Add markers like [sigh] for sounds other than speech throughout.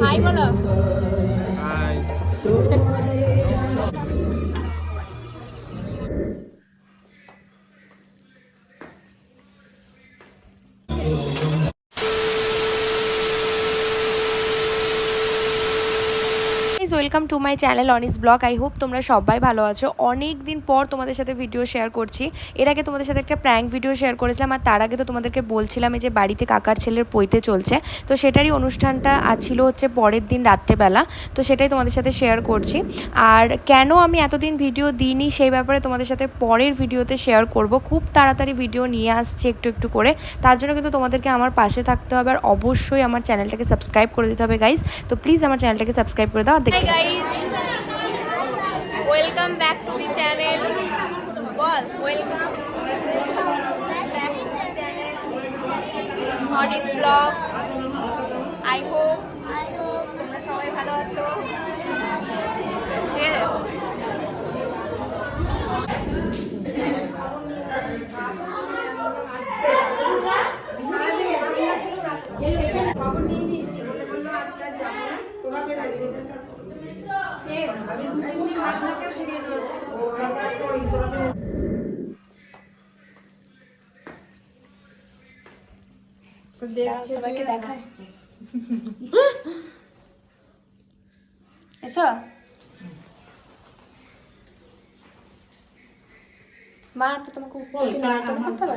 High বলো [laughs] hi welcome to my channel Anis blog I hope তোমরা সবাই ভালো আছো। অনেক দিন পর তোমাদের সাথে ভিডিও শেয়ার করছি। এর আগে তোমাদের সাথে একটা প্র্যাঙ্ক ভিডিও শেয়ার করেছিলাম আর তার আগে তো তোমাদেরকে বলছিলাম যে বাড়িতে কাকার ছেলের পইতে চলছে। তো সেটারই অনুষ্ঠানটা ছিল হচ্ছে পরের দিন রাত্রেবেলা। তো সেটাই তোমাদের সাথে শেয়ার করছি। আর কেন আমি এতদিন ভিডিও দিইনি সেই ব্যাপারে তোমাদের সাথে পরের ভিডিওতে শেয়ার করব। খুব তাড়াতাড়ি ভিডিও নিয়ে আসছে একটু একটু করে। তার জন্য কিন্তু তোমাদেরকে আমার পাশে থাকতে হবে। আর অবশ্যই আমার চ্যানেলটাকে সাবস্ক্রাইব করে দিতে হবে গাইজ তো প্লিজ আমার চ্যানেলটাকে সাবস্ক্রাইব করে দাও। আর hi. Guys welcome back to the channel ball welcome back to the channel Anis blog I hope তোমরা সবাই ভালো আছো। খবর নিয়ে নিয়েছি। বলে বলল আজকে আর যাব না। তোমাকে লাগিয়ে [laughs] এসো। মা তো তোমাকে করতে হবে।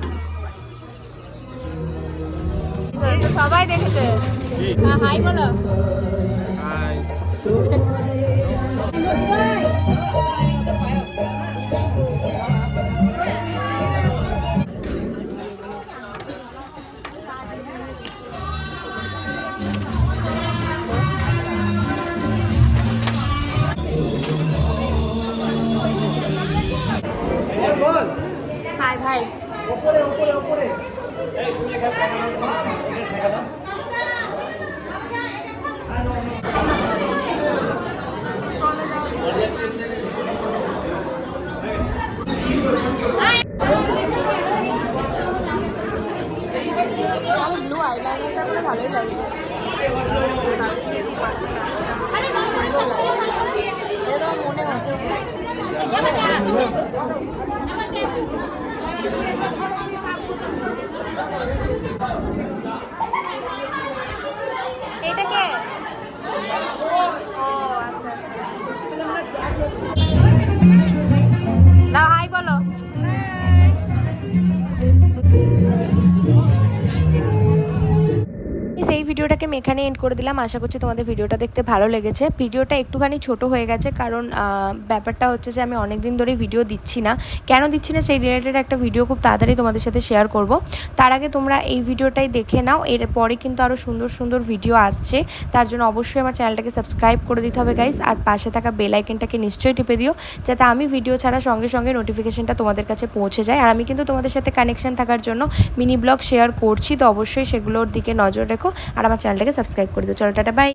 সবাই দেখেছে। হ্যাঁ হাই বলো। হাই। হাই ভাই ব্লু আইলাইনারটা করে ভালোই লাগছে সুন্দর লাগছে এটা মনে হচ্ছে ভিডিওটাকে আমি এখানে এন্ড করে দিলাম। আশা করছি তোমাদের ভিডিওটা দেখতে ভালো লেগেছে। ভিডিওটা একটুখানি ছোট হয়ে গেছে, কারণ ব্যাপারটা হচ্ছে যে আমি অনেক দিন ধরেই ভিডিও দিচ্ছি না। কেন দিচ্ছি না সেই রিলেটেড একটা ভিডিও খুব তাড়াতাড়ি তোমাদের সাথে শেয়ার করব। তার আগে তোমরা এই ভিডিওটাই দেখে নাও। এর পরে কিন্তু আরও সুন্দর সুন্দর ভিডিও আসছে। তার জন্য অবশ্যই আমার চ্যানেলটাকে সাবস্ক্রাইব করে দিতে হবে গাইস আর পাশে থাকা বেল আইকনটাকে নিশ্চয়ই টিপে দিও, যাতে আমি ভিডিও ছাড়া সঙ্গে সঙ্গে নোটিফিকেশনটা তোমাদের কাছে পৌঁছে যায়। আর আমি কিন্তু তোমাদের সাথে কানেকশন থাকার জন্য মিনি ব্লগ শেয়ার করছি। তো অবশ্যই সেগুলোর দিকে নজর রেখো। আর আমার চ্যানেলটাকে সাবস্ক্রাইব করে দিও। চলো টাটা বাই।